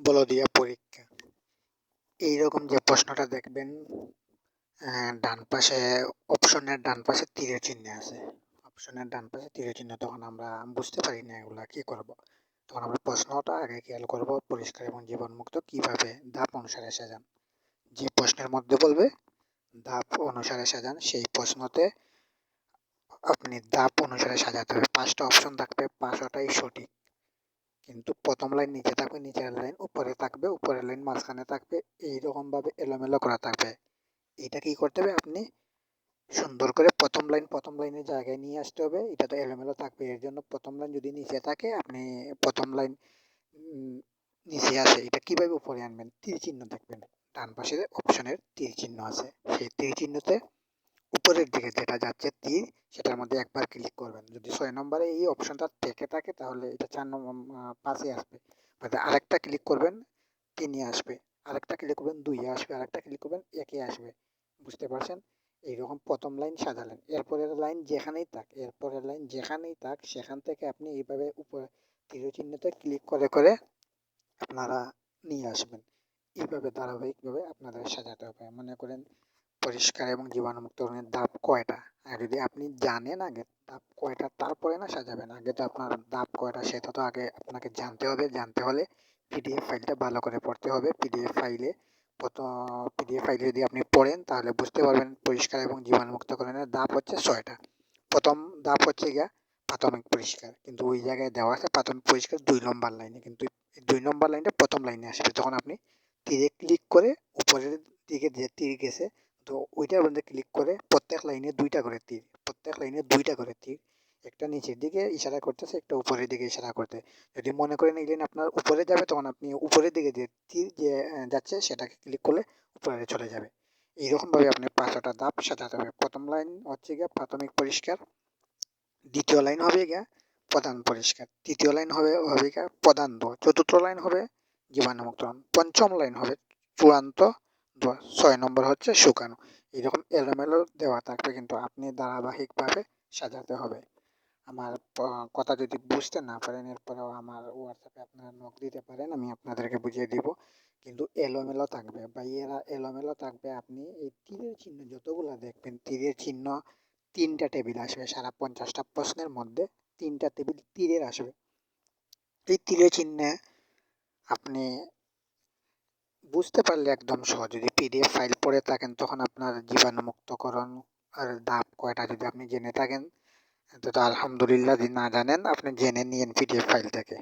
বলদিয়া পরীক্ষা। এইরকম যে প্রশ্নটা দেখবেন ডান পাশে অপশনের ডান পাশে তীরের চিহ্ন আছে অপশনের ডান পাশে তীরের চিহ্ন তখন আমরা বুঝতে পারি না এগুলা কি করব। তখন আমরা প্রশ্নটা আগে খেয়াল করব, পরিষ্কার এবং জীবাণুমুক্ত কীভাবে ধাপ অনুসারে সাজান। যে প্রশ্নের মধ্যে বলবে, ধাপ অনুসারে সাজান, সেই প্রশ্নতে আপনি ধাপ অনুসারে সাজাতে হবে। পাঁচটা অপশন থাকবে, পাঁচটাই সঠিক। কিন্তু প্রথম লাইন নিচে থাকবে, নিচের লাইন উপরে থাকবে, উপরের লাইন মাঝখানে থাকবে এইরকম ভাবে এলোমেলো করা থাকবে। এটা কি করতে হবে আপনি সুন্দর করে প্রথম লাইন প্রথম লাইনের জায়গায় নিয়ে আসতে হবে, এটা তো এলোমেলো থাকবে, এর জন্য প্রথম লাইন যদি নিচে থাকে, আপনি প্রথম লাইন নিচে আসে, এটা কীভাবে উপরে আনবেন? তীর চিহ্ন দেখবেন, ডান পাশে অপশনের তীর চিহ্ন আছে, সেই তীর চিহ্নতে উপরের দিকে যেটা যাচ্ছে তীর সেটার মধ্যে একবার ক্লিক করবেন। যদি ছয় নম্বরে এই অপশনটা থেকে থাকে, তাহলে এটা চার নম্বর পাঁচে আসবে। আরেকটা ক্লিক করবেন, তিনে আসবে। আরেকটা ক্লিক করবেন, দুইয়ে আসবে। আরেকটা ক্লিক করবেন, একে আসবে। বুঝতে পারছেন? এইরকম প্রথম লাইন সাজালেন। এরপরের লাইন যেখানেই থাক, এরপরের লাইন যেখানেই থাক, সেখান থেকে আপনি এইভাবে উপরে চিহ্নতে ক্লিক করে করে আপনারা নিয়ে আসবেন। এইভাবে, ধারাবাহিকভাবে আপনাদের সাজাতে হবে। মনে করেন পরিষ্কার এবং জীবাণুমুক্ত ধরনের ধাপ কয়টা? আর যদি আপনি জানেন আগে ধাপ কয়টা তারপরে না সাজাবেন। আগে তো আপনার ধাপ কয়টা সেটা তো আগে আপনাকে জানতে হবে। জানতে হলে পিডিএফ ফাইলটা ভালো করে পড়তে হবে। পিডিএফ ফাইলে প্রথম পিডিএফ ফাইলে যদি আপনি পড়েন, তাহলে বুঝতে পারবেন পরিষ্কার এবং জীবাণুমুক্তকরণের ধাপ হচ্ছে ছয়টা। প্রথম ধাপ হচ্ছে গিয়া প্রাথমিক পরিষ্কার। কিন্তু ওই জায়গায় দেওয়া আছে প্রাথমিক পরিষ্কার দুই নম্বর লাইনে কিন্তু দুই নম্বর লাইনটা প্রথম লাইনে আসবে। তখন আপনি তীরে ক্লিক করে উপরের দিকে যে তীর গেছে তো ওইটার মধ্যে ক্লিক করে প্রত্যেক লাইনে দুইটা করে তীর, প্রত্যেক লাইনে দুইটা করে তীর। একটা নিচের দিকে ইশারা করতেছে, একটা উপরের দিকে ইশারা করতে। যদি মনে করেন এই আপনার উপরে যাবে, তখন আপনি উপরের দিকে যে তীর যে যাচ্ছে সেটাকে ক্লিক করলে উপরে চলে যাবে। এইরকমভাবে আপনি পাঁচটা ধাপ সাজাতে হবে। প্রথম লাইন হচ্ছে গিয়ে প্রাথমিক পরিষ্কার, দ্বিতীয় লাইন হবে গিয়া প্রধান পরিষ্কার, তৃতীয় লাইন হবে হবে গিয়া প্রধান চতুর্থ লাইন হবে জীবাণুমুক্ত। পঞ্চম লাইন হবে চূড়ান্ত ছয় নম্বর হচ্ছে শুকানো। এরকম এলোমেলো দেওয়া থাকবে কিন্তু আপনি ধারাবাহিকভাবে সাজাতে হবে। আমার কথা যদি বুঝতে না পারেন, এরপরেও আমার হোয়াটসঅ্যাপে আপনারা নক দিতে পারেন, আমি আপনাদেরকে বুঝিয়ে দিব। কিন্তু এলোমেলো থাকবে বা এরা এলোমেলো থাকবে, আপনি এই তীরের চিহ্ন যতগুলো দেখবেন, তীরের চিহ্ন তিনটা টেবিল আসবে, সারা পঞ্চাশটা প্রশ্নের মধ্যে তিনটা টেবিল তীরের আসবে। এই তীরের চিহ্নে আপনি বুঝতে পারলে একদম সহজ। যদি পিডিএফ ফাইল পড়ে থাকেন, তখন আপনার জীবাণুমুক্তকরণ আর ধাপ কয়টা যদি আপনি জেনে থাকেন, তো আলহামদুলিল্লাহ যদি না জানেন, আপনি জেনে নিয়েন পিডিএফ ফাইল থেকে